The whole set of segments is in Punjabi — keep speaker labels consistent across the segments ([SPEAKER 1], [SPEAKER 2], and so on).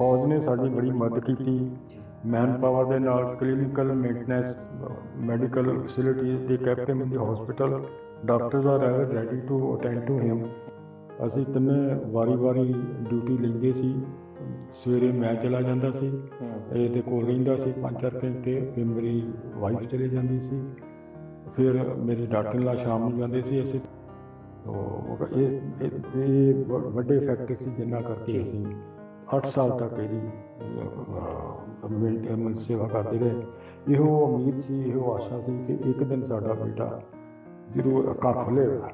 [SPEAKER 1] ਫੌਜ ਨੇ ਸਾਡੀ ਬੜੀ ਮਦਦ ਕੀਤੀ। ਮੈਨ ਪਾਵਰ ਦੇ ਨਾਲ ਕਲੀਨਿਕਲ ਮੇਨਟੇਨੈਂਸ ਮੈਡੀਕਲ ਫੈਸਿਲਿਟੀ ਦੇ captain in the hospital doctors are ever ready to attend to him ਅਸੀਂ ਤਿੰਨੇ ਵਾਰੀ-ਵਾਰੀ ਡਿਊਟੀ ਲੈਂਦੇ ਸੀ। ਸਵੇਰੇ ਮੈਂ ਚਲਾ ਜਾਂਦਾ ਸੀ। ਇਹਦੇ ਕੋਲ ਰਹਿੰਦਾ ਸੀ। 5-4 ਘੰਟੇ ਫਿਰ ਮੇਰੀ ਵਾਈਫ ਚਲੇ ਜਾਂਦੀ ਸੀ। ਫਿਰ ਮੇਰੇ ਡਾਕਟਰ ਨਾਲ ਸ਼ਾਮ ਨੂੰ ਜਾਂਦੇ ਸੀ ਅਸੀਂ। ਤੋ ਇਹ ਇਹ- ਵੱਡੇ ਫੈਕਟਰ ਸੀ ਜਿੰਨਾ ਕਰਕੇ ਅਸੀਂ 8 ਸਾਲ ਤੱਕ ਇਹਦੀ ਮੇਨਟੇਨੈਂਸ ਸੇਵਾ ਕਰਦੇ ਰਹੇ ਇਹੋ ਉਮੀਦ ਸੀ ਇਹੋ ਆਸ਼ਾ ਸੀ ਕਿ ਇੱਕ ਦਿਨ ਸਾਡਾ ਬੇਟਾ ਜ਼ਰੂਰ ਅੱਖਾਂ ਖੋਲੇਗਾ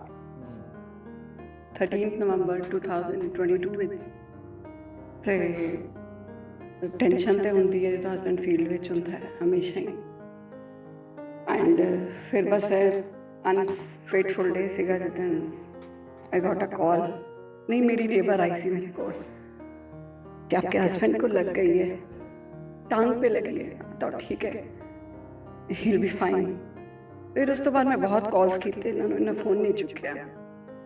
[SPEAKER 2] 13 ਨਵੰਬਰ 2022 ਵਿੱਚ ਤੇ ਟੈਨਸ਼ਨ ਤੇ ਹੁੰਦੀ ਹੈ ਜਦੋਂ ਹਸਬੰਡ ਫੀਲਡ ਵਿੱਚ ਹੁੰਦਾ ਹੈ ਹਮੇਸ਼ਾ ਹੀ ਐਂਡ ਫਿਰ ਬਸ ਅਨਫੇਟਫੁਲ ਡੇ ਸੀਗਾ ਜਦੋਂ ਆਈ ਗਾਟ ਅ ਕਾਲ ਨਹੀਂ ਮੇਰੀ ਨੇਬਰ आई सी मेरे को कि आपके हस्बैंड को लग गई है टांग पे लगी है तो ठीक है हील बी फाइन ਫਿਰ ਉਸ ਤੋਂ ਬਾਅਦ ਮੈਂ ਬਹੁਤ ਕਾਲਸ ਕੀਤੇ ਇਹਨਾਂ ਨੂੰ ਇਹਨਾਂ ਫੋਨ ਨਹੀਂ ਚੁੱਕਿਆ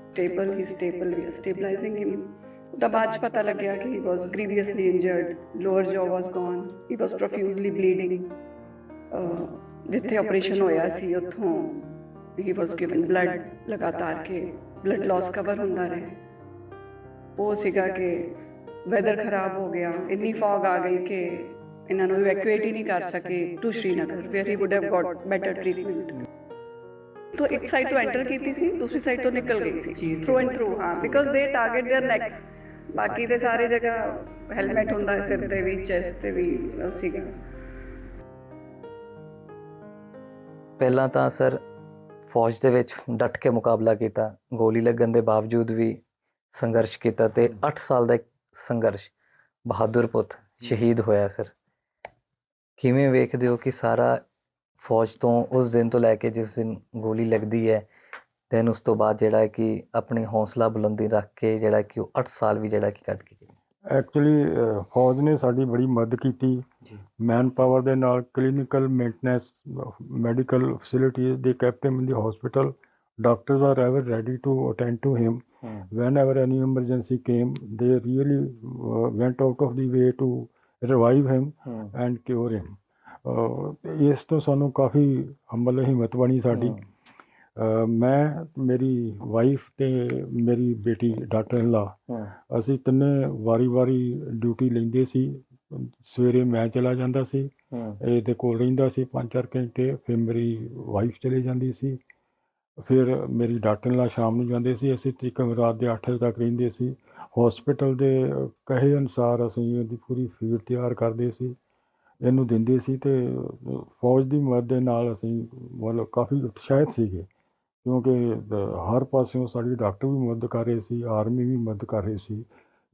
[SPEAKER 2] stable he stable we ਸਟੇਬਲਾਈਜ਼ਿੰਗ him ਉਹਦਾ ਬਾਅਦ 'ਚ ਪਤਾ ਲੱਗਿਆ ਕਿ he was grievously injured lower jaw was gone he was profusely bleeding ਜਿੱਥੇ ਆਪਰੇਸ਼ਨ ਹੋਇਆ ਸੀ ਉੱਥੋਂ ਹੀ ਵਾਸ ਗਿਵਨ ਬਲੱਡ ਲਗਾਤਾਰ ਕੇ ਬਲੱਡ ਲਾਸ ਕਵਰ ਹੁੰਦਾ ਰਹੇ ਉਹ ਸੀਗਾ ਕਿ ਵੈਦਰ ਖਰਾਬ ਹੋ ਗਿਆ ਇੰਨੀ ਫੌਗ ਆ ਗਈ ਕਿ ਇਹਨਾਂ ਨੂੰ ਇਵੈਕੂਏਟ ਹੀ ਨਹੀਂ ਕਰ ਸਕੇ to Srinagar where he would have got better treatment तो एक साइड तो एंटर की थी दूसरी साइड तो निकल गई थी थ्रू एंड थ्रू हाँ because they target their necks ਬਾਕੀ ਤੇ ਸਾਰੇ ਜਗ੍ਹਾ ਹੈਲਮਟ ਹੁੰਦਾ ਹੈ ਸਿਰ ਤੇ ਵੀ ਚੈਸਟ ਤੇ ਵੀ ਉਹ ਸੀਗਾ
[SPEAKER 3] ਪਹਿਲਾਂ ਤਾਂ ਸਰ ਫੌਜ ਦੇ ਵਿੱਚ ਡਟ ਕੇ ਮੁਕਾਬਲਾ ਕੀਤਾ ਗੋਲੀ ਲੱਗਣ ਦੇ ਬਾਵਜੂਦ ਵੀ ਸੰਘਰਸ਼ ਕੀਤਾ ਤੇ 8 ਸਾਲ ਦਾ ਇੱਕ ਸੰਘਰਸ਼ ਬਹਾਦਰ ਪੁੱਤ ਸ਼ਹੀਦ ਹੋਇਆ ਸਰ ਕਿਵੇਂ ਵੇਖਦੇ ਹੋ ਕਿ ਸਾਰਾ ਫੌਜ ਤੋਂ ਉਸ ਦਿਨ ਤੋਂ ਲੈ ਕੇ ਜਿਸ ਦਿਨ ਗੋਲੀ ਲੱਗਦੀ ਹੈ ਦੈਨ ਉਸ ਤੋਂ ਬਾਅਦ ਜਿਹੜਾ ਕਿ ਆਪਣੀ ਹੌਸਲਾ ਬੁਲੰਦੀ ਰੱਖ ਕੇ ਜਿਹੜਾ ਕਿ ਉਹ 8 ਸਾਲ ਵੀ ਜਿਹੜਾ ਕਿ ਕੱਢ ਕੇ।
[SPEAKER 1] ਐਕਚੁਅਲੀ ਫੌਜ ਨੇ ਸਾਡੀ ਬੜੀ ਮਦਦ ਕੀਤੀ
[SPEAKER 3] ਜੀ।
[SPEAKER 1] ਮੈਨ ਪਾਵਰ ਦੇ ਨਾਲ ਕਲੀਨਿਕਲ ਮੇਨਟੇਨੈਂਸ ਮੈਡੀਕਲ ਫੈਸਿਲਿਟੀ ਦੇ captain in the hospital doctors are ever ready to attend to him whenever any emergency came they really uh, went out of the way to revive him and cure him. ਤੇ ਇਸ ਤੋਂ ਸਾਨੂੰ ਕਾਫੀ ਹੰਬਲ ਹਿੰਮਤ ਬਣੀ ਸਾਡੀ। ਅਹ ਮੈਂ ਮੇਰੀ ਵਾਈਫ ਤੇ ਮੇਰੀ ਬੇਟੀ ਡਾਕਟਰ ਇਨ ਅਸੀਂ ਤਿੰਨੇ ਵਾਰੀ-ਵਾਰੀ ਡਿਊਟੀ ਲੈਂਦੇ ਸੀ। ਸਵੇਰੇ ਮੈਂ ਚਲਾ ਜਾਂਦਾ ਸੀ। ਇਹਦੇ ਕੋਲ ਰਹਿੰਦਾ ਸੀ 5-4 ਘੰਟੇ ਫਿਰ ਮੇਰੀ ਵਾਈਫ ਚਲੇ ਜਾਂਦੀ ਸੀ। ਫਿਰ ਮੇਰੀ ਡਾਕਟਰ ਨਾਲ ਸ਼ਾਮ ਨੂੰ ਜਾਂਦੇ ਸੀ ਅਸੀਂ ਤਕਰੀਬਨ ਰਾਤ ਦੇ 8 ਵਜੇ ਤੱਕ ਰਹਿੰਦੇ ਸੀ। ਹਸਪੀਟਲ ਦੇ ਕਹੇ ਅਨੁਸਾਰ ਅਸੀਂ ਇਹਦੀ ਪੂਰੀ ਫੀਡ ਤਿਆਰ ਕਰਦੇ ਸੀ। ਇਹਨੂੰ ਦਿੰਦੇ ਸੀ ਤੇ ਫੌਜ ਦੀ ਮਦਦ ਦੇ ਨਾਲ ਅਸੀਂ ਮਤਲਬ ਕਾਫੀ ਉਤਸ਼ਾਹਿਤ ਸੀਗੇ ਕਿਉਂਕਿ ਹਰ ਪਾਸਿਓਂ ਸਾਡੀ ਡਾਕਟਰ ਵੀ ਮਦਦ ਕਰ ਰਹੇ ਸੀ ਆਰਮੀ ਵੀ ਮਦਦ ਕਰ ਰਹੀ ਸੀ।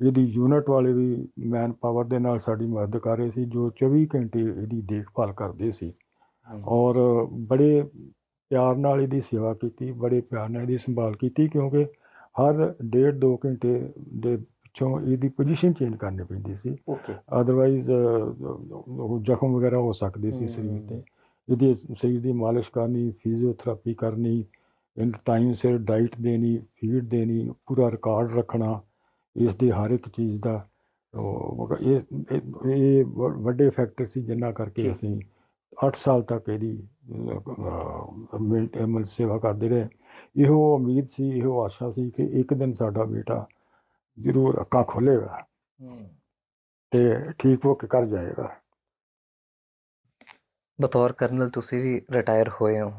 [SPEAKER 1] ਇਹਦੀ ਯੂਨਿਟ ਵਾਲੇ ਵੀ ਮੈਨ ਪਾਵਰ ਦੇ ਨਾਲ ਸਾਡੀ ਮਦਦ ਕਰ ਰਹੇ ਸੀ ਜੋ 24 ਘੰਟੇ ਇਹਦੀ ਦੇਖਭਾਲ ਕਰਦੇ ਸੀ। ਔਰ ਬੜੇ ਪਿਆਰ ਨਾਲ ਇਹਦੀ ਸੇਵਾ ਕੀਤੀ ਬੜੇ ਪਿਆਰ ਨਾਲ ਇਹਦੀ ਸੰਭਾਲ ਕੀਤੀ ਕਿਉਂਕਿ ਹਰ ਡੇਢ ਦੋ ਘੰਟੇ ਦੇ ਪਿੱਛੋਂ ਇਹਦੀ ਪੋਜੀਸ਼ਨ ਚੇਂਜ ਕਰਨੀ ਪੈਂਦੀ ਸੀ।
[SPEAKER 3] ਓਕੇ
[SPEAKER 1] ਅਦਰਵਾਈਜ਼ ਉਹ ਜ਼ਖਮ ਵਗੈਰਾ ਹੋ ਸਕਦੇ ਸੀ ਸਰੀਰ ਤੇ। ਇਹਦੀ ਸਰੀਰ ਦੀ ਮਾਲਿਸ਼ ਕਰਨੀ ਫਿਜ਼ੀਓਥੈਰੇਪੀ ਕਰਨੀ ਇਨ ਟਾਈਮ ਸਿਰ ਡਾਈਟ ਦੇਣੀ ਫੀਡ ਦੇਣੀ ਪੂਰਾ ਰਿਕਾਰਡ ਰੱਖਣਾ ਇਸ ਦੇ ਹਰ ਇੱਕ ਚੀਜ਼ ਦਾ ਉਹ ਇਹ ਇਹ- ਵੱਡੇ ਫੈਕਟਰ ਸੀ ਜਿੰਨਾ ਕਰਕੇ। ਅਸੀਂ 8 ਸਾਲ ਤੱਕ ਇਹਦੀ ਮੇਨਟੇਨੈਂਸ ਸੇਵਾ ਕਰਦੇ ਰਹੇ। ਇਹੋ ਉਮੀਦ ਸੀ ਇਹੋ ਆਸ਼ਾ ਸੀ ਕਿ ਇੱਕ ਦਿਨ ਸਾਡਾ ਬੇਟਾ ਜ਼ਰੂਰ ਅੱਖਾਂ ਖੋਲੇਗਾ ਤੇ ਠੀਕ ਹੋ ਕੇ ਘਰ ਜਾਏਗਾ।
[SPEAKER 3] ਬਤੌਰ ਕਰਨਲ ਤੁਸੀਂ ਵੀ ਰਿਟਾਇਰ ਹੋਏ ਹੋ।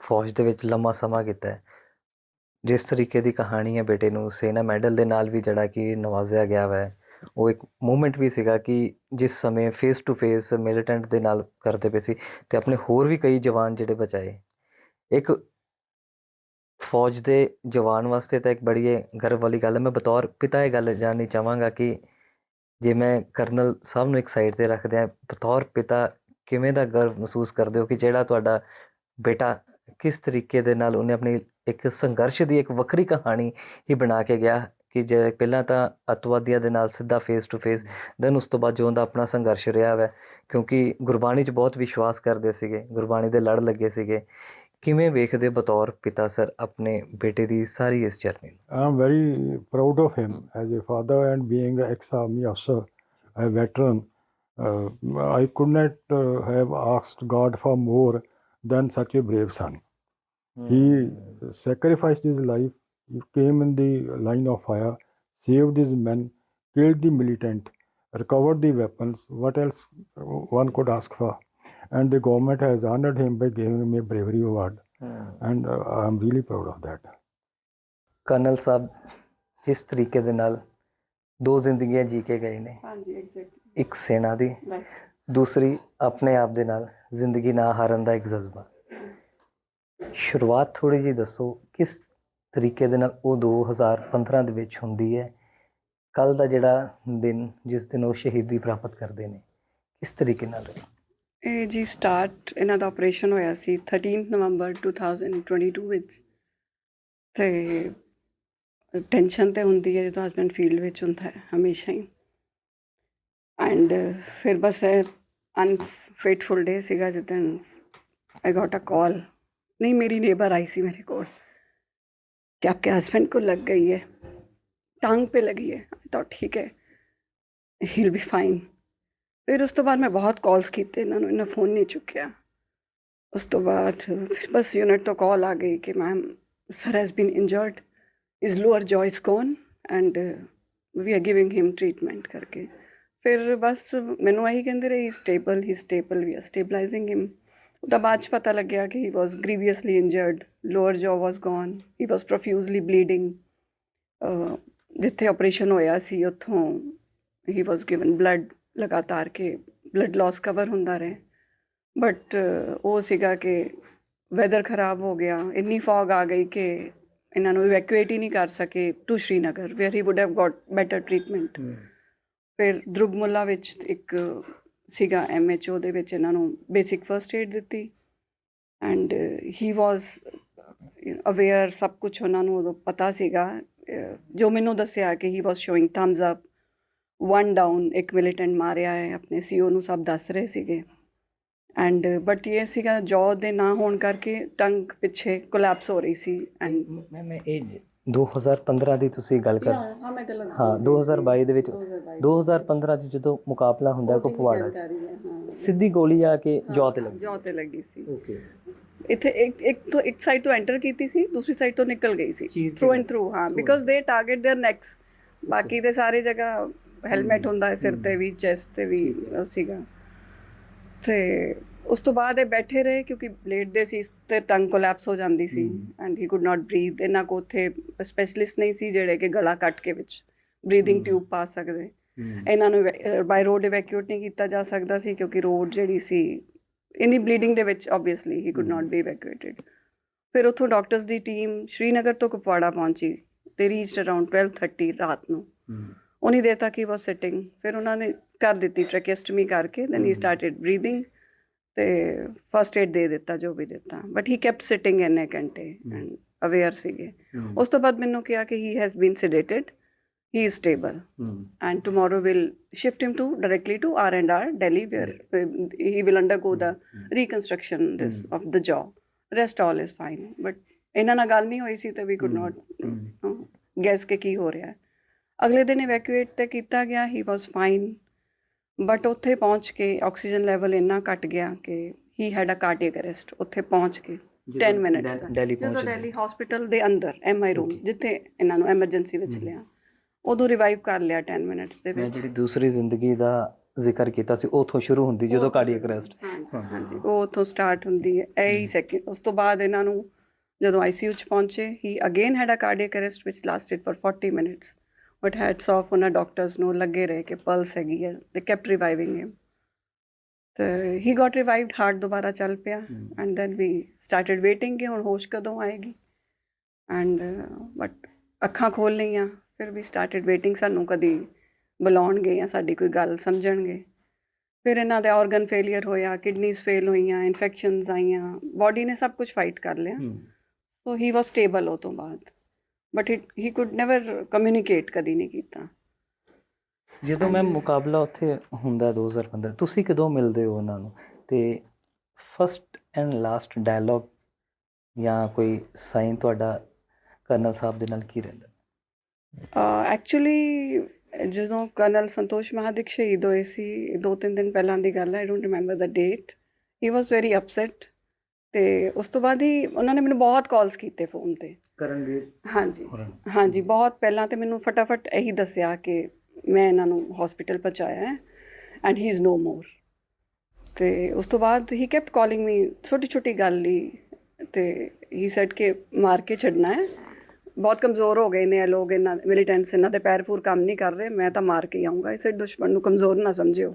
[SPEAKER 3] ਫੌਜ ਦੇ ਵਿੱਚ ਲੰਮਾ ਸਮਾਂ ਕੀਤਾ ਹੈ। ਜਿਸ ਤਰੀਕੇ ਦੀ ਕਹਾਣੀ ਹੈ ਬੇਟੇ ਨੂੰ ਸੈਨਾ ਮੈਡਲ ਦੇ ਨਾਲ ਵੀ ਜਿਹੜਾ ਕਿ ਨਵਾਜ਼ਿਆ ਗਿਆ ਹੈ ਉਹ ਇੱਕ ਮੂਮੈਂਟ ਵੀ ਸੀਗਾ ਕਿ ਜਿਸ ਸਮੇਂ ਫੇਸ ਟੂ ਫੇਸ ਮਿਲੀਟੈਂਟ ਦੇ ਨਾਲ ਕਰਦੇ ਪਏ ਸੀ ਤੇ ਆਪਣੇ ਹੋਰ ਵੀ ਕਈ ਜਵਾਨ ਜਿਹੜੇ ਬਚਾਏ। ਇੱਕ ਫੌਜ ਦੇ ਜਵਾਨ ਵਾਸਤੇ ਤਾਂ ਇੱਕ ਬੜੀ ਇਹ ਗਰਵ ਵਾਲੀ ਗੱਲ ਹੈ। ਮੈਂ ਬਤੌਰ ਪਿਤਾ ਇਹ ਗੱਲ ਜਾਣਨੀ ਚਾਹਾਂਗਾ ਕਿ ਜੇ ਮੈਂ ਕਰਨਲ ਸਾਹਿਬ ਨੂੰ ਇੱਕ ਸਾਈਡ ਤੇ ਰੱਖਦੇ ਆ ਬਤੌਰ ਪਿਤਾ ਕਿਵੇਂ ਦਾ ਗਰਵ ਮਹਿਸੂਸ ਕਰਦੇ ਹੋ ਕਿ ਜਿਹੜਾ ਤੁਹਾਡਾ ਬੇਟਾ ਕਿਸ ਤਰੀਕੇ ਦੇ ਨਾਲ ਉਹਨੇ ਆਪਣੀ ਇੱਕ ਸੰਘਰਸ਼ ਦੀ ਇੱਕ ਵੱਖਰੀ ਕਹਾਣੀ ਹੀ ਬਣਾ ਕੇ ਗਿਆ ਕਿ ਜੇ ਪਹਿਲਾਂ ਤਾਂ ਅਤਵਾਦੀਆਂ ਦੇ ਨਾਲ ਸਿੱਧਾ ਫੇਸ ਟੂ ਫੇਸ ਦੈਨ ਉਸ ਤੋਂ ਬਾਅਦ ਜੋ ਉਹਦਾ ਆਪਣਾ ਸੰਘਰਸ਼ ਰਿਹਾ ਵੈ ਕਿਉਂਕਿ ਗੁਰਬਾਣੀ 'ਚ ਬਹੁਤ ਵਿਸ਼ਵਾਸ ਕਰਦੇ ਸੀਗੇ ਗੁਰਬਾਣੀ ਦੇ ਲੜ ਲੱਗੇ ਸੀਗੇ ਕਿਵੇਂ ਵੇਖਦੇ ਹੋ ਬਤੌਰ ਪਿਤਾ ਸਰ ਆਪਣੇ ਬੇਟੇ ਦੀ ਸਾਰੀ ਇਸ ਜਰਨੀ ਨੂੰ
[SPEAKER 1] I am very proud of him as a father and being an ex-army officer. a veteran, uh, I could not uh, have asked God for more than such a brave son. He sacrificed his life, he came in the line of fire, saved his men, killed the militant, recovered the weapons. What else one could ask for? And the government has honored him by giving him a bravery award, and uh, I am really proud of that.
[SPEAKER 3] Colonel sahib ਜਿਸ ਤਰੀਕੇ ਦੇ ਨਾਲ ਦੋ ਜ਼ਿੰਦਗੀਆਂ ਜੀ ਕੇ ਗਏ ਨੇ
[SPEAKER 2] ਹਾਂਜੀ ਐਗਜ਼ੈਕਟਲੀ
[SPEAKER 3] ਇੱਕ ਸੈਨਾ ਦੀ ਦੂਸਰੀ ਆਪਣੇ ਆਪ ਦੇ ਨਾਲ ਜ਼ਿੰਦਗੀ ਨਾ ਹਾਰਨ ਦਾ ਇੱਕ ਜਜ਼ਬਾ ਸ਼ੁਰੂਆਤ ਥੋੜੀ ਜੀ ਦੱਸੋ ਕਿਸ ਤਰੀਕੇ ਦੇ ਨਾਲ ਉਹ 2015 ਦੇ ਵਿੱਚ ਹੁੰਦੀ ਹੈ। ਕੱਲ ਦਾ ਜਿਹੜਾ ਦਿਨ ਜਿਸ ਦਿਨ ਉਹ ਸ਼ਹੀਦੀ ਪ੍ਰਾਪਤ ਕਰਦੇ ਨੇ, ਕਿਸ ਤਰੀਕੇ ਨਾਲ?
[SPEAKER 2] ਇਹ ਜੀ ਸਟਾਰਟ ਇਹਨਾਂ ਦਾ ਆਪਰੇਸ਼ਨ ਹੋਇਆ ਸੀ 13 ਨਵੰਬਰ 2022 ਵਿੱਚ। ਤੇ ਟੈਨਸ਼ਨ ਤੇ ਹੁੰਦੀ ਹੈ ਜਦੋਂ ਹਸਬੰਡ ਫੀਲਡ ਵਿੱਚ ਹੁੰਦਾ ਹੈ, ਹਮੇਸ਼ਾ ਹੀ। ਐਂਡ ਫਿਰ ਬਸ ਇਹ ਅਨਫੇਟਫੁਲ ਡੇ ਸੀਗਾ ਜਦੋਂ ਆਈ ਗਾਟ ਅ ਕਾਲ ਨਹੀਂ, ਮੇਰੀ ਨੇਬਰ ਆਈ ਸੀ ਮੇਰੇ ਕੋਲ। कि आपके हस्बैंड को लग गई है टांग पे लगी है आई थॉट ठीक है he'll be fine ਫਿਰ ਉਸ ਤੋਂ ਬਾਅਦ ਮੈਂ ਬਹੁਤ ਕਾਲਸ ਕੀਤੇ ਇਹਨਾਂ ਨੂੰ ਇਹਨਾਂ ਫੋਨ ਨਹੀਂ ਚੁੱਕਿਆ ਉਸ ਤੋਂ ਬਾਅਦ ਫਿਰ ਬਸ ਯੂਨਿਟ ਤੋਂ ਕਾਲ ਆ ਗਈ ਕਿ ma'am sir has been injured his lower jaw is gone and we are giving him treatment ਕਰਕੇ ਫਿਰ ਬਸ ਮੈਨੂੰ ਇਹੀ ਕਹਿੰਦੇ ਰਹੇ stable he stable we are stabilising him ਉਹਦਾ ਬਾਅਦ ਚ ਪਤਾ ਲੱਗਿਆ ਕਿ he was grievously injured lower jaw was gone he was profusely bleeding ਜਿੱਥੇ ਆਪਰੇਸ਼ਨ ਹੋਇਆ ਸੀ ਉੱਥੋਂ ਹੀ ਵਾਸ ਗਿਵਨ ਬਲੱਡ ਲਗਾਤਾਰ ਕੇ ਬਲੱਡ ਲਾਸ ਕਵਰ ਹੁੰਦਾ ਰਹੇ। ਬਟ ਉਹ ਸੀਗਾ ਕਿ ਵੈਦਰ ਖਰਾਬ ਹੋ ਗਿਆ ਇੰਨੀ ਫੌਗ ਆ ਗਈ ਕਿ ਇਹਨਾਂ ਨੂੰ ਇਵੈਕੂਏਟ ਹੀ ਨਹੀਂ ਕਰ ਸਕੇ to Srinagar where he would have got better treatment ਫਿਰ ਦਰੁਗਮੁੱਲਾ ਵਿੱਚ ਇੱਕ ਸੀਗਾ ਐਮਐਚਓ ਦੇ ਵਿੱਚ ਇਹਨਾਂ ਨੂੰ ਬੇਸਿਕ ਫਰਸਟ ਏਡ ਦਿੱਤੀ ਐਂਡ ਹੀ ਵਾਸ ਅਵੇਅਰ ਸਭ ਕੁਝ ਉਹਨਾਂ ਨੂੰ ਉਦੋਂ ਪਤਾ ਸੀਗਾ। ਜੋ ਮੈਨੂੰ ਦੱਸਿਆ ਕਿ he was showing thumbs up one down ਇੱਕ ਮਿਲੀਟੈਂਟ ਮਾਰਿਆ ਹੈ, ਆਪਣੇ ਸੀਓ ਨੂੰ ਸਭ ਦੱਸ ਰਹੇ ਸੀਗੇ। ਐਂਡ ਬਟ ਇਹ ਸੀਗਾ ਜੌ ਦੇ ਨਾ ਹੋਣ ਕਰਕੇ ਟੰਗ ਪਿੱਛੇ ਕੋਲੈਪਸ ਹੋ ਰਹੀ ਸੀ ਐਂਡ
[SPEAKER 3] ਮੈਂ ਮੈਂ ਇਹ 2015 ਦੀ ਤੁਸੀਂ ਗੱਲ ਕਰ
[SPEAKER 2] ਹਾਂ ਮੈਂ ਗੱਲ
[SPEAKER 3] ਹਾਂ 2022 ਦੇ ਵਿੱਚ 2015 ਚ ਜਦੋਂ ਮੁਕਾਬਲਾ ਹੁੰਦਾ ਕੁਪਵਾੜਾ ਚ
[SPEAKER 2] ਹਾਂ
[SPEAKER 3] ਸਿੱਧੀ ਗੋਲੀ ਆ ਕੇ ਜੌ ਤੇ ਲੱਗੀ
[SPEAKER 2] ਜੌ ਤੇ ਲੱਗੀ ਸੀ
[SPEAKER 3] ਓਕੇ
[SPEAKER 2] ਇੱਥੇ ਇੱਕ ਇੱਕ ਤੋਂ ਇੱਕ ਸਾਈਡ ਤੋਂ ਐਂਟਰ ਕੀਤੀ ਸੀ ਦੂਸਰੀ ਸਾਈਡ ਤੋਂ ਨਿਕਲ ਗਈ ਸੀ
[SPEAKER 3] ਚੀਰ ਕੇ
[SPEAKER 2] ਥਰੂ ਐਂਡ ਥਰੂ ਹਾਂ because they target their necks ਬਾਕੀ ਤੇ ਸਾਰੇ ਜਗ੍ਹਾ ਹੈਲਮਟ ਹੁੰਦਾ ਹੈ ਸਿਰ ਤੇ ਵੀ ਚੈਸਟ ਤੇ ਵੀ ਉਹ ਸੀਗਾ ਤੇ ਉਸ ਤੋਂ ਬਾਅਦ ਇਹ ਬੈਠੇ ਰਹੇ ਕਿਉਂਕਿ ਬਲੇਡ ਦੇ ਸੀ ਤੇ ਟੰਗ ਕੋਲੈਪਸ ਹੋ ਜਾਂਦੀ ਸੀ and he could not breathe ਇਹਨਾਂ ਕੋ ਉੱਥੇ ਸਪੈਸ਼ਲਿਸਟ ਨਹੀਂ ਸੀ ਜਿਹੜੇ ਕਿ ਗਲਾ ਕੱਟ ਕੇ ਵਿੱਚ ਬਰੀਥਿੰਗ ਟਿਊਬ ਪਾ ਸਕਦੇ। ਇਹਨਾਂ ਨੂੰ ਬਾਈ ਰੋਡ ਇਵੈਕਿਊਟ ਨਹੀਂ ਕੀਤਾ ਜਾ ਸਕਦਾ ਸੀ ਕਿਉਂਕਿ ਰੋਡ ਜਿਹੜੀ ਸੀ ਇਨੀ ਬਲੀਡਿੰਗ ਦੇ ਵਿੱਚ obviously he. Could not be evacuated ਫਿਰ ਉੱਥੋਂ ਡਾਕਟਰਸ ਦੀ ਟੀਮ ਸ਼੍ਰੀਨਗਰ ਤੋਂ ਕੁਪਵਾੜਾ ਪਹੁੰਚੀ ਤੇ ਰੀਚਡ ਅਰਾਊਂਡ 12:30 ਰਾਤ ਨੂੰ। ਉਨੀ ਦੇਰ ਤੱਕ ਹੀ ਵਾਸ ਸਿਟਿੰਗ ਫਿਰ ਉਹਨਾਂ ਨੇ ਕਰ ਦਿੱਤੀ ਟ੍ਰੈਕੇਸਟਮੀ ਕਰਕੇ ਦੈਨ ਹੀ। ਸਟਾਰਟਡ ਬਰੀਥਿੰਗ ਤੇ ਫਰਸਟ ਏਡ ਦੇ ਦਿੱਤਾ ਜੋ ਵੀ ਦਿੱਤਾ ਬਟ ਹੀ ਕੈਪਟ ਸਿਟਿੰਗ ਇੰਨੇ ਘੰਟੇ ਐਂਡ ਅਵੇਅਰ ਸੀਗੇ ਉਸ ਤੋਂ ਬਾਅਦ ਮੈਨੂੰ ਕਿਹਾ ਕਿ he has been sedated he is stable and tomorrow we'll shift him to directly to R and R Delhi where uh, he will undergo the reconstruction this of the jaw. Rest all is fine. But ਇਹਨਾਂ ਨਾਲ ਗੱਲ ਨਹੀਂ ਹੋਈ ਸੀ ਤੇ we could not ਗੈਸ ਕੇ ਕੀ ਹੋ ਰਿਹਾ ਹੈ ਅਗਲੇ ਦਿਨ ਇਵੈਕੂਏਟ ਤੇ ਕੀਤਾ ਗਿਆ ਹੀ ਵਾਸ ਫਾਈਨ ਬਟ ਉੱਥੇ ਪਹੁੰਚ ਕੇ ਆਕਸੀਜਨ ਲੈਵਲ ਇੰਨਾ ਘਟ ਗਿਆ ਕਿ he had a cardiac arrest ਉੱਥੇ ਪਹੁੰਚ ਕੇ 10 ਮਿੰਟਸ ਦਾ
[SPEAKER 3] ਦਿੱਲੀ
[SPEAKER 2] ਜਦੋਂ ਦਿੱਲੀ ਹਸਪੀਟਲ ਦੇ ਅੰਦਰ ਐਮਆਈ ਰੂਮ ਜਿੱਥੇ ਇਹਨਾਂ ਨੂੰ ਐਮਰਜੈਂਸੀ ਵਿੱਚ ਲਿਆ। ਉਦੋਂ ਰਿਵਾਈਵ ਕਰ ਲਿਆ 10 ਮਿੰਟਸ ਦੇ
[SPEAKER 3] ਮੈਂ
[SPEAKER 2] ਵਿੱਚ।
[SPEAKER 3] ਜਿਹੜੀ ਦੂਸਰੀ ਜ਼ਿੰਦਗੀ ਦਾ ਜ਼ਿਕਰ ਕੀਤਾ ਸੀ ਉਥੋਂ ਸ਼ੁਰੂ ਹੁੰਦੀ ਜਦੋਂ ਕਾਰਡੀਅਕ ਅਰੈਸਟ
[SPEAKER 2] ਹਾਂਜੀ ਉਹ ਉੱਥੋਂ ਸਟਾਰਟ ਹੁੰਦੀ ਹੈ ਇਹੀ ਸੈਕਿੰਡ ਉਸ ਤੋਂ ਬਾਅਦ ਇਹਨਾਂ ਨੂੰ ਜਦੋਂ ਆਈਸੀਯੂ ਚ ਪਹੁੰਚੇ he again had a cardiac arrest which lasted for 40 minutes but heads of ਉਹਨਾਂ ਡਾਕਟਰਸ ਨੂੰ ਲੱਗੇ ਰਹੇ ਕਿ ਪਲਸ ਹੈਗੀ ਹੈ ਦੇ ਕੈਪਟ ਰਿਵਾਈਵਿੰਗ ਹਿਮ ਤੇ ਹੀ ਗਾਟ ਰਿਵਾਈਵਡ ਹਾਰਟ ਦੁਬਾਰਾ ਚੱਲ ਪਿਆ and then we started waiting ਕਿ ਹੁਣ ਹੋਸ਼ ਕਦੋਂ ਆਏਗੀ। ਐਂਡ ਬਟ ਅੱਖਾਂ ਖੋਲ ਲਈਆਂ ਫਿਰ ਵੀ ਸਟਾਰਟਡ ਵੇਟਿੰਗ ਸਾਨੂੰ ਕਦੀ ਬੁਲਾਉਣਗੇ ਜਾਂ ਸਾਡੀ ਕੋਈ ਗੱਲ ਸਮਝਣਗੇ। ਫਿਰ ਇਹਨਾਂ ਦਾ ਆਰਗਨ ਫੇਲਿਅਰ ਹੋਇਆ ਕਿਡਨੀਜ਼ ਫੇਲ ਹੋਈਆਂ ਇਨਫੈਕਸ਼ਨਸ ਆਈਆਂ ਬਾਡੀ ਨੇ ਸਭ ਕੁਝ ਫਾਈਟ ਕਰ ਲਿਆ। ਸੋ ਹੀ ਵਾਸ ਸਟੇਬਲ ਉਹ ਤੋਂ ਬਾਅਦ। But he could never communicate ਕਦੀ ਨਹੀਂ ਕੀਤਾ।
[SPEAKER 3] ਜਦੋਂ ਮੈਂ ਮੁਕਾਬਲਾ ਉੱਥੇ ਹੁੰਦਾ 2015 ਤੁਸੀਂ ਕਦੋਂ ਮਿਲਦੇ ਹੋ ਉਹਨਾਂ ਨੂੰ? ਤੇ ਫਸਟ ਐਂਡ ਲਾਸਟ ਡਾਇਲੌਗ ਜਾਂ ਕੋਈ ਸਾਈਨ ਤੁਹਾਡਾ ਕਰਨਲ ਸਾਹਿਬ ਦੇ ਨਾਲ ਕੀ ਰਹਿੰਦਾ?
[SPEAKER 2] ਐਕਚੁਅਲੀ ਜਦੋਂ ਕਰਨਲ ਸੰਤੋਸ਼ ਮਹਾਦਿਕ ਸ਼ਹੀਦ ਹੋਏ ਸੀ ਦੋ ਤਿੰਨ ਦਿਨ ਪਹਿਲਾਂ ਦੀ ਗੱਲ ਹੈ I don't remember the date he was very upset ਤੇ ਉਸ ਤੋਂ ਬਾਅਦ ਹੀ ਉਹਨਾਂ ਨੇ ਮੈਨੂੰ ਬਹੁਤ ਕਾਲਸ ਕੀਤੇ ਫੋਨ ਤੇ।
[SPEAKER 3] ਕਰਨਵੀਰ
[SPEAKER 2] ਹਾਂਜੀ। ਹਾਂਜੀ ਬਹੁਤ ਪਹਿਲਾਂ ਤੇ ਮੈਨੂੰ ਫਟਾਫਟ ਇਹੀ ਦੱਸਿਆ ਕਿ ਮੈਂ ਇਹਨਾਂ ਨੂੰ ਹਸਪੀਟਲ ਪਹੁੰਚਾਇਆ ਹੈ ਐਂਡ ਹੀ ਇਜ਼ ਨੋ ਮੋਰ ਤੇ ਉਸ ਤੋਂ ਬਾਅਦ ਹੀ ਕੈਪਟ ਕਾਲਿੰਗ ਮੀ ਛੋਟੀ ਛੋਟੀ ਗੱਲ ਲਈ ਤੇ ਹੀ ਸੈਡ ਕਿ ਮਾਰ ਕੇ ਛੱਡਣਾ ਹੈ। ਬਹੁਤ ਕਮਜ਼ੋਰ ਹੋ ਗਏ ਨੇ ਇਹ ਲੋਕ ਇਹਨਾਂ ਮਿਲੀਟੈਂਟਸ ਇਹਨਾਂ ਦੇ ਪੈਰ ਪੂਰ ਕੰਮ ਨਹੀਂ ਕਰ ਰਹੇ ਮੈਂ ਤਾਂ ਮਾਰ ਕੇ ਹੀ ਆਉਂਗਾ ਇਸੇ ਦੁਸ਼ਮਣ ਨੂੰ ਕਮਜ਼ੋਰ ਨਾ ਸਮਝਿਓ।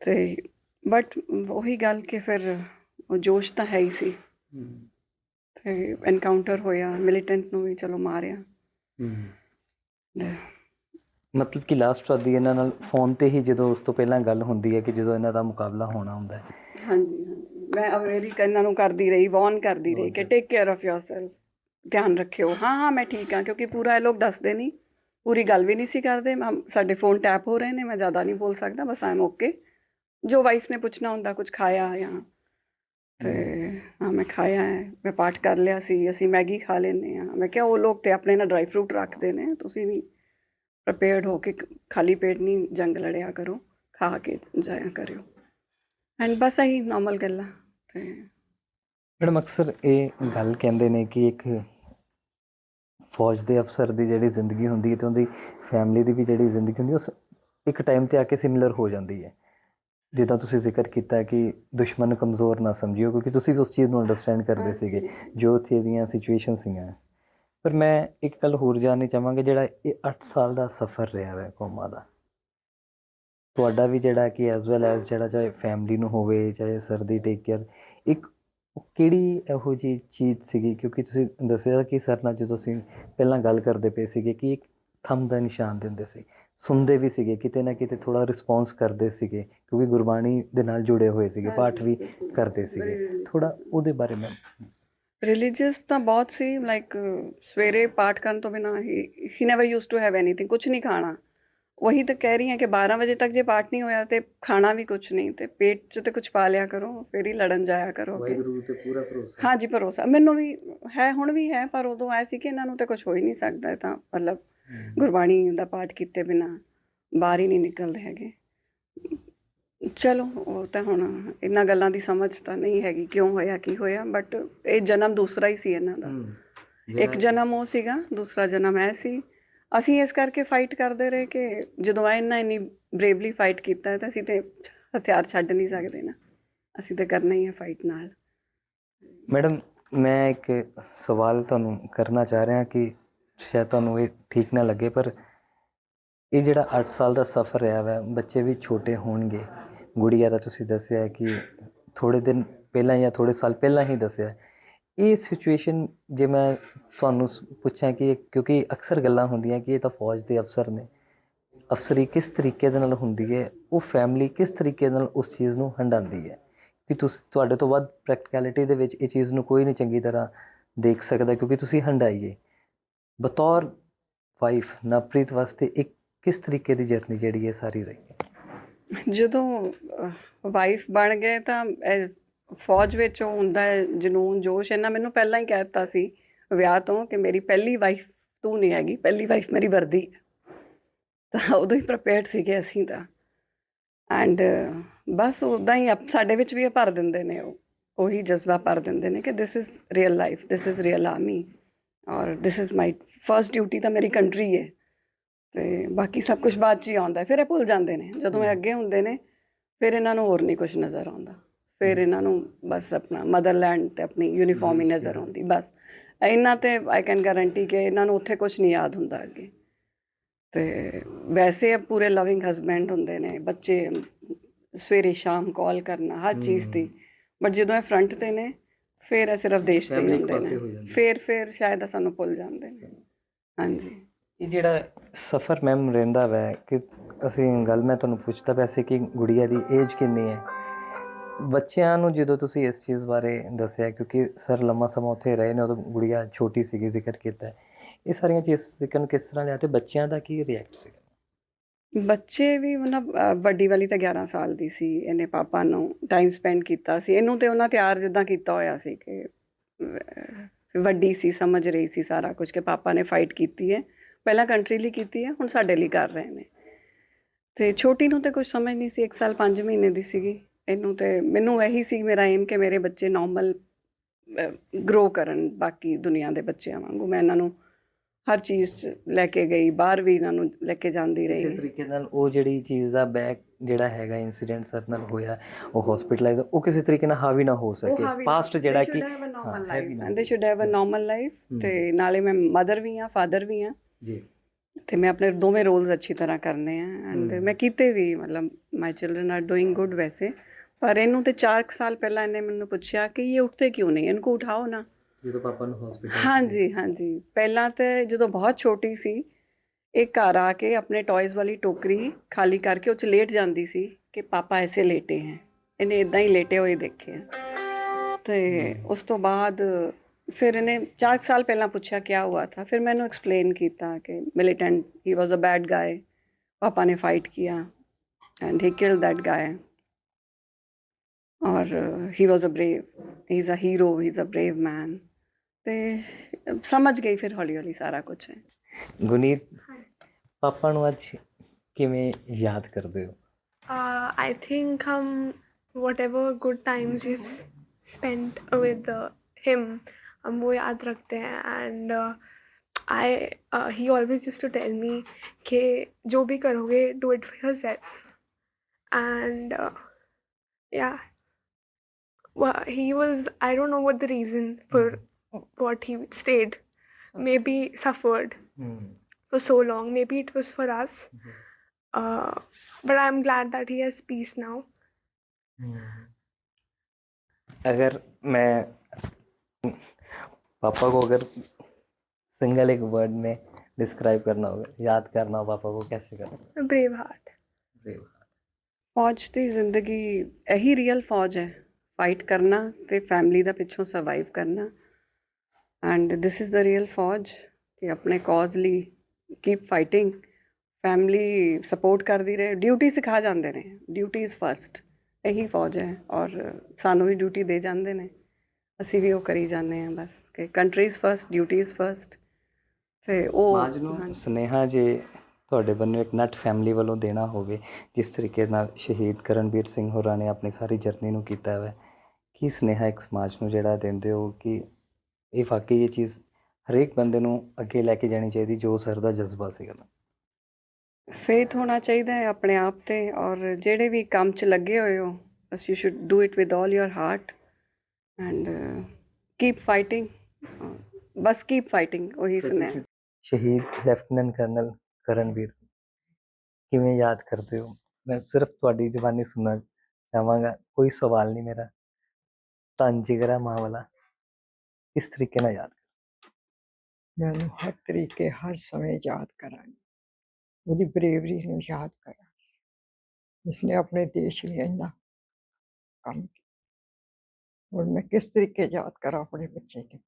[SPEAKER 2] ਤੇ ਬਟ ਉਹੀ ਗੱਲ ਕਿ ਫਿਰ ਉਹ ਜੋਸ਼ ਤਾਂ ਹੈ ਹੀ ਸੀ। ਤੇ ਐਨਕਾਊਂਟਰ ਹੋਇਆ ਮਿਲੀਟੈਂਟ ਨੂੰ ਵੀ ਚਲੋ ਮਾਰਿਆ।
[SPEAKER 3] ਮਤਲਬ ਕਿ ਲਾਸਟ ਵਾਦੀ ਇਹਨਾਂ ਨਾਲ ਫੋਨ ਤੇ ਹੀ ਜਦੋਂ ਉਸ ਤੋਂ ਪਹਿਲਾਂ ਗੱਲ ਹੁੰਦੀ ਹੈ ਕਿ ਜਦੋਂ ਇਹਨਾਂ ਦਾ ਮੁਕਾਬਲਾ ਹੋਣਾ ਹੁੰਦਾ ਹੈ।
[SPEAKER 2] ਹਾਂਜੀ ਹਾਂਜੀ। ਮੈਂ ਅਵੇਰੀ ਇਹਨਾਂ ਨੂੰ ਕਰਦੀ ਰਹੀ ਵਾਰਨ ਕਰਦੀ ਰਹੀ ਕਿ ਟੇਕ ਕੇਅਰ ਆਫ yourself ਧਿਆਨ ਰੱਖਿਓ। ਹਾਂ ਹਾਂ ਮੈਂ ਠੀਕ ਹਾਂ ਕਿਉਂਕਿ ਪੂਰਾ ਇਹ ਲੋਕ ਦੱਸਦੇ ਨਹੀਂ। ਪੂਰੀ ਗੱਲ ਵੀ ਨਹੀਂ ਸੀ ਕਰਦੇ। ਮੈਂ ਸਾਡੇ ਫੋਨ ਟੈਪ ਹੋ ਰਹੇ ਨੇ ਮੈਂ ਜ਼ਿਆਦਾ ਨਹੀਂ ਬੋਲ ਸਕਦਾ ਬਸ ਆਮ ਓਕੇ ਜੋ ਵਾਈਫ ਨੇ ਪੁੱਛਣਾ ਹੁੰਦਾ ਕੁਝ ਖਾਇਆ ਜਾਂ ਤੇ ਹਾਂ ਮੈਂ ਖਾਇਆ ਹੈ ਮੈਂ ਪਾਠ ਕਰ ਲਿਆ ਸੀ ਅਸੀਂ ਮੈਗੀ ਖਾ ਲੈਂਦੇ ਆ ਮੈਂ ਕਿਹਾ ਉਹ ਲੋਕ ਤੇ ਆਪਣੇ ਨਾਲ ਡਰਾਈ ਫਰੂਟ ਰੱਖਦੇ ਨੇ ਤੁਸੀਂ ਵੀ ਪ੍ਰਪੇਅਰਡ ਹੋ ਕੇ ਖਾਲੀ ਪੇਟ ਨਹੀਂ ਜੰਗ ਲੜਿਆ ਕਰੋ ਖਾ ਕੇ ਜਾਇਆ ਕਰਿਓ। ਐਂਡ ਬਸ ਇਹੀ ਨਾਰਮਲ ਗੱਲਾਂ ਤੇ
[SPEAKER 3] ਮੈਡਮ ਅਕਸਰ ਇਹ ਗੱਲ ਕਹਿੰਦੇ ਨੇ ਕਿ ਇੱਕ ਫੌਜ ਦੇ ਅਫਸਰ ਦੀ ਜਿਹੜੀ ਜ਼ਿੰਦਗੀ ਹੁੰਦੀ ਹੈ ਤੇ ਉਹਦੀ ਫੈਮਿਲੀ ਦੀ ਵੀ ਜਿਹੜੀ ਜ਼ਿੰਦਗੀ ਹੁੰਦੀ ਉਸ ਇੱਕ ਟਾਈਮ ਤੇ ਆ ਕੇ ਸਿਮਿਲਰ ਹੋ ਜਾਂਦੀ ਹੈ। ਜਿੱਦਾਂ ਤੁਸੀਂ ਜ਼ਿਕਰ ਕੀਤਾ ਕਿ ਦੁਸ਼ਮਣ ਨੂੰ ਕਮਜ਼ੋਰ ਨਾ ਸਮਝਿਓ ਕਿਉਂਕਿ ਤੁਸੀਂ ਵੀ ਉਸ ਚੀਜ਼ ਨੂੰ ਅੰਡਰਸਟੈਂਡ ਕਰਦੇ ਸੀਗੇ ਜੋ ਉੱਥੇ ਦੀਆਂ ਸਿਚੁਏਸ਼ਨ ਸੀਗੀਆਂ। ਪਰ ਮੈਂ ਇੱਕ ਗੱਲ ਹੋਰ ਜਾਣਨੀ ਚਾਹਾਂਗਾ ਜਿਹੜਾ ਇਹ 8 ਸਾਲ ਦਾ ਸਫ਼ਰ ਰਿਹਾ ਹੈ ਕੌਮਾਂ ਦਾ। ਤੁਹਾਡਾ ਵੀ ਜਿਹੜਾ ਕਿ ਐਸ ਵੈਲ ਐਸ ਜਿਹੜਾ ਚਾਹੇ ਫੈਮਿਲੀ ਨੂੰ ਹੋਵੇ ਚਾਹੇ ਸਰ ਦੀ ਟੇਕ ਕੇਅਰ ਇੱਕ ਕਿਹੜੀ ਇਹੋ ਜਿਹੀ ਚੀਜ਼ ਸੀਗੀ? ਕਿਉਂਕਿ ਤੁਸੀਂ ਦੱਸਿਆ ਕਿ ਸਰ ਨਾਲ ਜਦੋਂ ਅਸੀਂ ਪਹਿਲਾਂ ਗੱਲ ਕਰਦੇ ਪਏ ਸੀਗੇ ਕਿ ਇੱਕ ਥੰਮ ਦਾ ਨਿਸ਼ਾਨ ਦਿੰਦੇ ਸੀ। ਸੁਣਦੇ ਵੀ ਸੀਗੇ ਕਿਤੇ ਨਾ ਕਿਤੇ ਥੋੜਾ ਰਿਸਪੌਂਸ ਕਰਦੇ ਸੀਗੇ ਕਿਉਂਕਿ ਗੁਰਬਾਣੀ ਦੇ ਨਾਲ ਜੁੜੇ ਹੋਏ ਸੀਗੇ ਪਾਠ ਵੀ ਕਰਦੇ ਸੀਗੇ। ਥੋੜਾ ਉਹਦੇ ਬਾਰੇ ਮੈਂ
[SPEAKER 2] ਰਿਲੀਜੀਅਸ ਤਾਂ ਬਹੁਤ ਸੀ ਲਾਈਕ ਸਵੇਰੇ ਪਾਠ ਕਰਨ ਤੋਂ ਬਿਨਾ ਹੀ he never used to have anything ਕੁਝ ਨਹੀਂ ਖਾਣਾ। ਵਹੀ ਤਾਂ ਕਹਿ ਰਹੀ ਹਾਂ ਕਿ 12 ਵਜੇ ਤੱਕ ਜੇ ਪਾਠ ਨਹੀਂ ਹੋਇਆ ਤੇ ਖਾਣਾ ਵੀ ਕੁਝ ਨਹੀਂ ਤੇ ਪੇਟ 'ਚ ਤੇ ਕੁਝ ਪਾ ਲਿਆ ਕਰੋ ਫਿਰ ਹੀ ਲੜਨ ਜਾਇਆ ਕਰੋ ਕਿ
[SPEAKER 3] ਤੇ ਪੂਰਾ ਭਰੋਸਾ।
[SPEAKER 2] ਹਾਂਜੀ ਭਰੋਸਾ। ਮੈਨੂੰ ਵੀ ਹੈ ਹੁਣ ਵੀ ਹੈ ਪਰ ਉਦੋਂ ਐ ਸੀ ਕਿ ਇਹਨਾਂ ਨੂੰ ਤਾਂ ਕੁਝ ਹੋ ਹੀ ਨਹੀਂ ਸਕਦਾ ਤਾਂ ਮਤਲਬ ਗੁਰਬਾਣੀ ਦਾ ਪਾਠ ਕੀਤੇ ਬਿਨਾ ਬਾਹਰ ਹੀ ਨਹੀਂ ਨਿਕਲਦੇ ਹੈਗੇ। ਚਲੋ ਉਹ ਤਾਂ ਹੁਣ ਇਹਨਾਂ ਗੱਲਾਂ ਦੀ ਸਮਝ ਤਾਂ ਨਹੀਂ ਹੈਗੀ ਕਿਉਂ ਹੋਇਆ ਕੀ ਹੋਇਆ ਬਟ ਇਹ ਜਨਮ ਦੂਸਰਾ ਹੀ ਸੀ ਇਹਨਾਂ ਦਾ। ਇੱਕ ਜਨਮ ਉਹ ਸੀਗਾ ਦੂਸਰਾ ਜਨਮ ਇਹ ਸੀ। ਅਸੀਂ ਇਸ ਕਰਕੇ ਫਾਈਟ ਕਰਦੇ ਰਹੇ ਕਿ ਜਦੋਂ ਇਹਨਾਂ ਇੰਨੀ ਬਰੇਵਲੀ ਫਾਈਟ ਕੀਤਾ ਤਾਂ ਅਸੀਂ ਤੇ ਹਥਿਆਰ ਛੱਡ ਨਹੀਂ ਸਕਦੇ ਨਾ। ਅਸੀਂ ਤੇ ਕਰਨਾ ਹੀ ਹੈ ਫਾਈਟ ਨਾਲ।
[SPEAKER 3] ਮੈਡਮ ਮੈਂ ਇੱਕ ਸਵਾਲ ਤੁਹਾਨੂੰ ਕਰਨਾ ਚਾਹ ਰਿਹਾ ਕਿ ਸ਼ਾਇਦ ਤੁਹਾਨੂੰ ਇਹ ਠੀਕ ਨਾ ਲੱਗੇ, ਪਰ ਇਹ ਜਿਹੜਾ 8 ਸਾਲ ਦਾ ਸਫ਼ਰ ਰਿਹਾ ਵਾ, ਬੱਚੇ ਵੀ ਛੋਟੇ ਹੋਣਗੇ। ਗੁੜੀਆ ਦਾ ਤੁਸੀਂ ਦੱਸਿਆ ਕਿ ਥੋੜੇ ਦਿਨ ਪਹਿਲਾਂ ਜਾਂ ਥੋੜੇ ਸਾਲ ਪਹਿਲਾਂ ਹੀ ਦੱਸਿਆ ਇਹ ਸਿਚੁਏਸ਼ਨ ਜੇ ਮੈਂ ਤੁਹਾਨੂੰ ਸ- ਪੁੱਛਾਂ ਕਿ ਕਿਉਂਕਿ ਅਕਸਰ ਗੱਲਾਂ ਹੁੰਦੀਆਂ ਕਿ ਇਹ ਤਾਂ ਫੌਜ ਦੇ ਅਫਸਰ ਨੇ। ਅਫਸਰੀ ਕਿਸ ਤਰੀਕੇ ਦੇ ਨਾਲ ਹੁੰਦੀ ਹੈ, ਉਹ ਫੈਮਿਲੀ ਕਿਸ ਤਰੀਕੇ ਨਾਲ ਉਸ ਚੀਜ਼ ਨੂੰ ਹੰਡਾਉਂਦੀ ਹੈ? ਕਿ ਤੁਸੀਂ, ਤੁਹਾਡੇ ਤੋਂ ਵੱਧ ਪ੍ਰੈਕਟੀਕੈਲਿਟੀ ਦੇ ਵਿੱਚ ਇਹ ਚੀਜ਼ ਨੂੰ ਕੋਈ ਨਹੀਂ ਚੰਗੀ ਤਰ੍ਹਾਂ ਦੇਖ ਸਕਦਾ, ਕਿਉਂਕਿ ਤੁਸੀਂ ਹੰਡਾਈਏ ਬਤੌਰ ਵਾਈਫ ਨਵਪ੍ਰੀਤ ਵਾਸਤੇ ਇੱਕ ਕਿਸ ਤਰੀਕੇ ਦੀ ਜਰਨੀ ਜਿਹੜੀ ਹੈ ਸਾਰੀ ਰਹੀ?
[SPEAKER 2] ਜਦੋਂ ਵਾਈਫ ਬਣ ਗਏ ਤਾਂ ਫੌਜ ਵਿੱਚ ਹੁੰਦਾ ਹੈ, ਜਨੂਨ, ਜੋਸ਼, ਇਹਨਾਂ ਮੈਨੂੰ ਪਹਿਲਾਂ ਹੀ ਕਹਿ ਦਿੱਤਾ ਸੀ ਵਿਆਹ ਤੋਂ ਕਿ ਮੇਰੀ ਪਹਿਲੀ ਵਾਈਫ ਤੂੰ ਨਹੀਂ ਹੈਗੀ, ਪਹਿਲੀ ਵਾਈਫ ਮੇਰੀ ਵਰਦੀ ਤਾਂ ਉਦੋਂ ਹੀ ਪ੍ਰਪੇਅਰਡ ਸੀਗੇ ਅਸੀਂ ਤਾਂ। ਐਂਡ ਬਸ ਉਦਾਂ ਹੀ ਸਾਡੇ ਵਿੱਚ ਵੀ ਇਹ ਭਰ ਦਿੰਦੇ ਨੇ ਉਹ, ਉਹੀ ਜਜ਼ਬਾ ਭਰ ਦਿੰਦੇ ਨੇ ਕਿ this is real life this is real army ਔਰ this is my first duty ਤਾਂ ਮੇਰੀ ਕੰਟਰੀ ਹੈ ਤੇ ਬਾਕੀ ਸਭ ਕੁਝ ਬਾਅਦ ਚ ਹੀ ਆਉਂਦਾ। ਫਿਰ ਇਹ ਭੁੱਲ ਜਾਂਦੇ ਨੇ। ਜਦੋਂ ਇਹ ਅੱਗੇ ਹੁੰਦੇ ਨੇ ਫਿਰ ਇਹਨਾਂ ਨੂੰ ਹੋਰ ਨਹੀਂ ਕੁਝ ਨਜ਼ਰ ਆਉਂਦਾ। ਫਿਰ ਇਹਨਾਂ ਨੂੰ ਬਸ ਆਪਣਾ ਮਦਰਲੈਂਡ ਤੇ ਆਪਣੀ ਯੂਨੀਫਾਰਮ ਹੀ ਨਜ਼ਰ ਆਉਂਦੀ। ਬਸ। ਇਹਨਾਂ ਤੇ ਆਈ ਕੈਨ ਗਾਰੰਟੀ ਕਿ ਇਹਨਾਂ ਨੂੰ ਉੱਥੇ ਕੁਝ ਨਹੀਂ ਯਾਦ ਹੁੰਦਾ ਅੱਗੇ। ਤੇ ਵੈਸੇ ਇਹ ਪੂਰੇ ਲਵਿੰਗ ਹਸਬੈਂਡ ਹੁੰਦੇ ਨੇ। ਬੱਚੇ ਸਵੇਰੇ ਸ਼ਾਮ ਕਾਲ ਕਰਨਾ ਹਰ ਚੀਜ਼ ਦੀ। ਬਟ ਜਦੋਂ ਇਹ ਫਰੰਟ ਤੇ ਨੇ ਫਿਰ ਇਹ ਸਿਰਫ ਦੇਸ਼ ਤੇ ਹੀ
[SPEAKER 3] Family
[SPEAKER 2] ਹੁੰਦੇ
[SPEAKER 3] ਪਾਸੇ ਹੋ
[SPEAKER 2] ਨੇ
[SPEAKER 3] ਜਾਂਦੀ।
[SPEAKER 2] ਫਿਰ ਫਿਰ ਸ਼ਾਇਦ ਇਹ ਸਾਨੂੰ ਭੁੱਲ ਜਾਂਦੇ ਨੇ। ਹਾਂਜੀ।
[SPEAKER 3] ਇਹ ਜਿਹੜਾ ਸਫ਼ਰ ਮੈਮ ਰਹਿੰਦਾ ਵੈ ਕਿ ਅਸੀਂ ਗੱਲ ਮੈਂ ਤੁਹਾਨੂੰ ਪੁੱਛਦਾ ਪਿਆ ਸੀ ਕਿ ਗੁੜੀਆ ਦੀ ਏਜ ਕਿੰਨੀ ਹੈ? ਬੱਚਿਆਂ ਨੂੰ ਜਦੋਂ ਤੁਸੀਂ ਇਸ ਚੀਜ਼ ਬਾਰੇ ਦੱਸਿਆ ਕਿਉਂਕਿ ਸਰ ਲੰਮਾ ਸਮਾਂ ਉੱਥੇ ਰਹੇ ਨੇ ਉਦੋਂ ਗੁੜੀਆ ਛੋਟੀ ਸੀਗੀ ਜ਼ਿਕਰ ਕੀਤਾ ਹੈ। ਇਹ ਸਾਰੀਆਂ ਚੀਜ਼ਾਂ ਜ਼ਿਕਰ ਕਿਸ ਤਰ੍ਹਾਂ ਲਿਆ ਤੇ ਬੱਚਿਆਂ ਦਾ ਕੀ ਰਿਐਕਟ ਸੀ
[SPEAKER 2] ਬੱਚੇ ਵੀ ਉਹਨਾਂ ਅਹ, ਵੱਡੀ ਵਾਲੀ ਤਾਂ 11 ਸਾਲ ਦੀ ਸੀ ਇਹਨੇ ਪਾਪਾ ਨੂੰ ਟਾਈਮ ਸਪੈਂਡ ਕੀਤਾ ਸੀ। ਇਹਨੂੰ ਤੇ ਉਹਨਾਂ ਤਿਆਰ ਜਿੱਦਾਂ ਕੀਤਾ ਹੋਇਆ ਸੀ ਕਿ ਅਹ, ਵੱਡੀ ਸੀ ਸਮਝ ਰਹੀ ਸੀ ਸਾਰਾ ਕੁਝ ਕਿ ਪਾਪਾ ਨੇ ਫਾਈਟ ਕੀਤੀ ਹੈ। ਪਹਿਲਾਂ ਕੰਟਰੀ ਲਈ ਕੀਤੀ ਹੈ ਹੁਣ ਸਾਡੇ ਲਈ ਕਰ ਰਹੇ ਨੇ। ਤੇ ਛੋਟੀ ਨੂੰ ਤੇ ਕੁਝ ਸਮਝ ਨਹੀਂ ਸੀ 1 ਸਾਲ 5 ਮਹੀਨੇ ਦੀ ਸੀਗੀ। ਇਹਨੂੰ ਤੇ ਮੈਨੂੰ ਇਹੀ ਸੀ ਮੇਰਾ ਏਮ ਕਿ ਮੇਰੇ ਬੱਚੇ ਨਾਰਮਲ ਗਰੋ ਕਰਨ ਬਾਕੀ ਦੁਨੀਆ ਦੇ ਬੱਚਿਆਂ ਵਾਂਗੂ। ਮੈਂ ਇਹਨਾਂ ਨੂੰ ਹਰ ਚੀਜ਼ ਲੈ ਕੇ ਗਈ ਬਾਹਰ ਵੀ ਇਹਨਾਂ ਨੂੰ ਲੈ ਕੇ ਜਾਂਦੀ ਰਹੀ ਇਸੇ
[SPEAKER 3] ਤਰੀਕੇ ਨਾਲ ਉਹ ਜਿਹੜੀ ਚੀਜ਼ ਦਾ ਬੈਕ ਜਿਹੜਾ ਹੈਗਾ ਇਨਸੀਡੈਂਟ ਸਰ ਨਾਲ ਹੋਇਆ ਉਹ ਹਸਪੀਟਲਾਈਜ਼ ਉਹ ਕਿਸੇ ਤਰੀਕੇ ਨਾਲ ਹਾਵੀ ਨਾ ਹੋ ਸਕੇ। ਪਾਸਟ ਜਿਹੜਾ ਕਿ
[SPEAKER 2] they should have a normal life ਤੇ ਨਾਲੇ ਮੈਂ ਮਦਰ ਵੀ ਆ ਫਾਦਰ ਵੀ ਆ
[SPEAKER 3] ਜੀ।
[SPEAKER 2] ਤੇ ਮੈਂ ਆਪਣੇ ਦੋਵੇਂ ਰੋਲਸ ਅੱਛੀ ਤਰ੍ਹਾਂ ਕਰਨੇ ਆ। ਐਂਡ ਮੈਂ ਕੀਤੇ ਵੀ ਮਤਲਬ my children are doing good ਵੈਸੇ। ਪਰ ਇਹਨੂੰ ਤੇ 4 ਸਾਲ ਪਹਿਲਾਂ ਇਹਨੇ ਮੈਨੂੰ ਪੁੱਛਿਆ ਕਿ ਇਹ ਉੱਠਦੇ ਕਿਉਂ ਨਹੀਂ? ਇਹਨੂੰ ਉਠਾਓ ਨਾ।
[SPEAKER 3] ਜਦੋਂ ਪਾਪਾ ਨੂੰ ਹਸਪੀਟਲ
[SPEAKER 2] ਹਾਂਜੀ ਹਾਂਜੀ। ਪਹਿਲਾਂ ਤੇ ਜਦੋਂ ਬਹੁਤ ਛੋਟੀ ਸੀ ਇਹ ਘਰ ਆ ਕੇ ਆਪਣੇ ਟੌਇਜ਼ ਵਾਲੀ ਟੋਕਰੀ ਖਾਲੀ ਕਰਕੇ ਉਹ ਚ ਲੇਟ ਜਾਂਦੀ ਸੀ ਕਿ ਪਾਪਾ ਐਸੇ ਲੇਟੇ ਹੈ। ਇਹਨੇ ਇਦਾਂ ਹੀ ਲੇਟੇ ਹੋਏ ਦੇਖੇ ਤੇ ਉਸ ਤੋਂ ਬਾਅਦ ਫਿਰ ਇਹਨੇ 4 ਸਾਲ ਪਹਿਲਾਂ ਪੁੱਛਿਆ ਕੀ ਹੋਇਆ ਥਾ। ਫਿਰ ਮੈਨੂੰ ਐਕਸਪਲੇਨ ਕੀਤਾ ਕਿ militant he was a bed ਗਾਇ ਪਾਪਾ ਨੇ ਫਾਈਟ ਕੀਆ and he killed that guy ਔਰ he was a brave he is a hero he is a brave man ਤੇ ਸਮਝ ਗਈ ਫਿਰ ਹੌਲੀ ਹੌਲੀ ਸਾਰਾ ਕੁਝ
[SPEAKER 3] ਗੁਨੀਤ ਪਾਪਾ ਨੂੰ ਅੱਜ ਕਿਵੇਂ ਯਾਦ ਕਰਦੇ ਹੋ
[SPEAKER 4] Uh, I think um, whatever good times we've s- spent with uh, him, हम वो याद रखते हैं and uh, I uh, he always used to tell me कि जो भी करोगे do it for yourself and uh, yeah well, he was I don't know what the reason for what he stayed maybe suffered for so long maybe it was for us uh, but I'm glad that he has peace now.
[SPEAKER 3] अगर मैं पापा को अगर सिंगल एक वर्ड में डिस्क्राइब करना होगा याद करना हो पापा को कैसे करना
[SPEAKER 4] Brave heart.
[SPEAKER 2] ਫੌਜ ਦੀ ਜ਼ਿੰਦਗੀ ਇਹੀ ਰੀਅਲ ਫੌਜ ਹੈ ਫਾਈਟ ਕਰਨਾ ਤੇ ਫੈਮਿਲੀ ਦਾ ਪਿੱਛੋਂ ਸਰਵਾਈਵ ਕਰਨਾ and this is the real ਫੌਜ ਕਿ ਆਪਣੇ ਕਾਜ਼ ਲਈ ਕੀਪ ਫਾਈਟਿੰਗ ਫੈਮਿਲੀ ਸਪੋਰਟ ਕਰਦੀ ਰਹੇ ਡਿਊਟੀ ਸਿਖਾ ਜਾਂਦੇ ਨੇ ਡਿਊਟੀ ਇਜ਼ ਫਸਟ ਇਹੀ ਫੌਜ ਹੈ ਔਰ ਸਾਨੂੰ ਵੀ ਡਿਊਟੀ ਦੇ ਜਾਂਦੇ ਨੇ ਅਸੀਂ ਵੀ ਉਹ ਕਰੀ ਜਾਂਦੇ ਹਾਂ ਬਸ ਕਿ country is first duty is first ਤੇ ਉਹ
[SPEAKER 3] ਸਮਾਜ ਨੂੰ। ਸੁਨੇਹਾ ਜੇ ਤੁਹਾਡੇ ਵੱਲੋਂ ਇੱਕ ਨਟ ਫੈਮਿਲੀ ਵੱਲੋਂ ਦੇਣਾ ਹੋਵੇ ਜਿਸ ਤਰੀਕੇ ਨਾਲ ਸ਼ਹੀਦ ਕਰਨਵੀਰ ਸਿੰਘ ਹੋਰਾਂ ਨੇ ਆਪਣੀ ਸਾਰੀ ਜਰਨੀ ਨੂੰ ਕੀਤਾ ਹੈ ਕੀ ਸੁਨੇਹਾ ਇੱਕ ਸਮਾਜ ਨੂੰ ਜਿਹੜਾ ਦਿੰਦੇ ਹੋ ਕਿ ਇਹ ਵਾਕਈ ਇਹ ਚੀਜ਼ ਹਰੇਕ ਬੰਦੇ ਨੂੰ ਅੱਗੇ ਲੈ ਕੇ ਜਾਣੀ ਚਾਹੀਦੀ ਜੋ ਸਰ ਦਾ ਜਜ਼ਬਾ ਸੀਗਾ।
[SPEAKER 2] ਫੇਥ ਹੋਣਾ ਚਾਹੀਦਾ ਹੈ ਆਪਣੇ ਆਪ ਤੇ ਔਰ ਜਿਹੜੇ ਵੀ ਕੰਮ 'ਚ ਲੱਗੇ ਹੋਏ ਹੋ ਬਸ you should do it with 올 your heart and keep fighting bus keep fighting ਉਹੀ ਸੁਣਿਆ।
[SPEAKER 3] ਸ਼ਹੀਦ ਲੈਫਟੀਨੈਂਟ ਕਰਨਲ ਕਰਨਵੀਰ ਕਿਵੇਂ ਯਾਦ ਕਰਦੇ ਹੋ? ਮੈਂ ਸਿਰਫ ਤੁਹਾਡੀ ਜ਼ੁਬਾਨੀ ਸੁਣਨਾ ਚਾਹਾਂਗਾ ਕੋਈ ਸਵਾਲ ਨਹੀਂ ਮੇਰਾ। ਤਨ ਜਿਗਰਾ ਮਾਂ ਵਾਲਾ। ਇਸ ਤਰੀਕੇ ਨਾਲ ਯਾਦ
[SPEAKER 5] ਮੈਂ ਉਹਨੂੰ ਹਰ ਤਰੀਕੇ ਹਰ ਸਮੇਂ ਯਾਦ ਕਰਾਂਗੀ ਉਹਦੀ ਬਰੇਵਰੀ ਨੂੰ ਯਾਦ ਕਰਾਂਗੀ ਜਿਸਨੇ ਆਪਣੇ ਦੇਸ਼ ਲਈ ਇੰਨਾ ਕੰਮ ਕੀਤਾ ਔਰ ਮੈਂ ਕਿਸ ਤਰੀਕੇ ਯਾਦ ਕਰਾਂ ਆਪਣੇ ਬੱਚੇ ਨੂੰ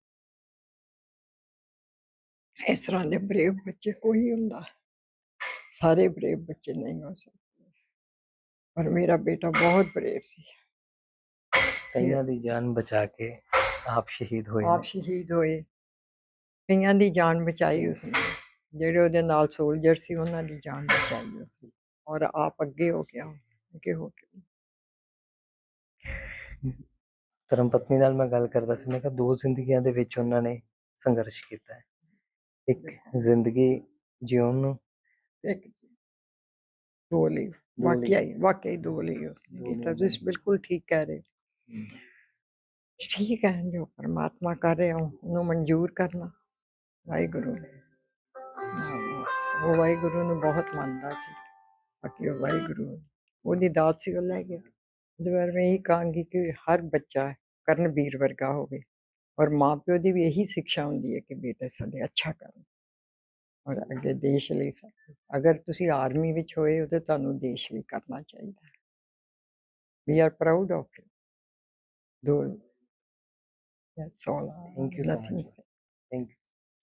[SPEAKER 5] ਇਸ ਤਰ੍ਹਾਂ ਦੇ ਬਰੇਵ ਬੱਚੇ ਕੋਈ ਹੁੰਦਾ ਸਾਰੇ ਬਰੇਵ ਬੱਚੇ ਨਹੀਂ ਹੋ ਸਕਦੇ ਪਰ ਮੇਰਾ ਬੇਟਾ ਬਹੁਤ ਬਰੇਵ ਸੀ
[SPEAKER 3] ਕਈਆਂ ਦੀ ਜਾਨ ਬਚਾ ਕੇ ਆਪ ਸ਼ਹੀਦ ਹੋਏ
[SPEAKER 5] ਆਪ
[SPEAKER 3] ਨੇ।
[SPEAKER 5] ਸ਼ਹੀਦ ਹੋਏ ਕਈਆਂ ਦੀ ਜਾਨ ਬਚਾਈ ਉਸਨੇ ਜਿਹੜੇ ਉਹਦੇ ਨਾਲ ਸੋਲਜਰ ਸੀ ਉਹਨਾਂ ਦੀ ਜਾਨ ਬਚਾਈ ਉਸਨੇ ਔਰ ਆਪ ਅੱਗੇ ਹੋ ਗਿਆ ਅੱਗੇ ਹੋ ਗਿਆ
[SPEAKER 3] ਧਰਮ ਪਤਨੀ ਨਾਲ ਮੈਂ ਗੱਲ ਕਰਦਾ ਸੀ ਮੈਂ ਕਿਹਾ ਦੋ ਜ਼ਿੰਦਗੀਆਂ ਦੇ ਵਿੱਚ ਉਹਨਾਂ ਨੇ ਸੰਘਰਸ਼ ਕੀਤਾ ਹੈ ਇੱਕ ਜ਼ਿੰਦਗੀ ਜਿਉਣ ਨੂੰ
[SPEAKER 5] ਇੱਕ ਦੋ ਲਈ
[SPEAKER 3] ਲਈ।
[SPEAKER 5] ਵਾਕਿਆ ਹੀ ਵਾਕਿਆ ਹੀ ਦੋ ਲਈ ਉਸਨੇ
[SPEAKER 3] ਦੋ
[SPEAKER 5] ਕੀਤਾ
[SPEAKER 3] ਲਈ
[SPEAKER 5] ਤੁਸੀਂ ਬਿਲਕੁਲ ਠੀਕ ਕਹਿ ਰਹੇ ਠੀਕ ਹੈ, ਜੋ ਪਰਮਾਤਮਾ ਕਰ ਰਿਹਾ ਉਹਨੂੰ ਮਨਜ਼ੂਰ ਕਰਨਾ। ਵਾਹਿਗੁਰੂ ਨੇ। ਉਹ ਵਾਹਿਗੁਰੂ ਨੂੰ ਬਹੁਤ ਮੰਨਦਾ ਸੀ, ਬਾਕੀ ਉਹ ਵਾਹਿਗੁਰੂ ਉਹਦੀ ਦਾਤ ਸੀ, ਉਹ ਲੈ ਗਿਆ। ਉਹਦੇ ਬਾਰੇ ਮੈਂ ਇਹ ਕਹਾਂਗੀ ਕਿ ਹਰ ਬੱਚਾ ਕਰਨਵੀਰ ਵਰਗਾ ਹੋਵੇ ਔਰ ਮਾਂ ਪਿਓ ਦੀ ਵੀ ਇਹੀ ਸਿੱਖਿਆ ਹੁੰਦੀ ਹੈ ਕਿ ਬੇਟਾ ਸਾਡੇ ਅੱਛਾ ਕਰਨ ਔਰ ਅੱਗੇ ਦੇਸ਼ ਲਈ ਅਗਰ ਤੁਸੀਂ ਆਰਮੀ ਵਿੱਚ ਹੋਏ ਹੋ ਤਾਂ ਤੁਹਾਨੂੰ ਦੇਸ਼ ਲਈ ਕਰਨਾ ਚਾਹੀਦਾ। We are proud of you. ਦੋ That's all.
[SPEAKER 3] Thank you so much. Thank you.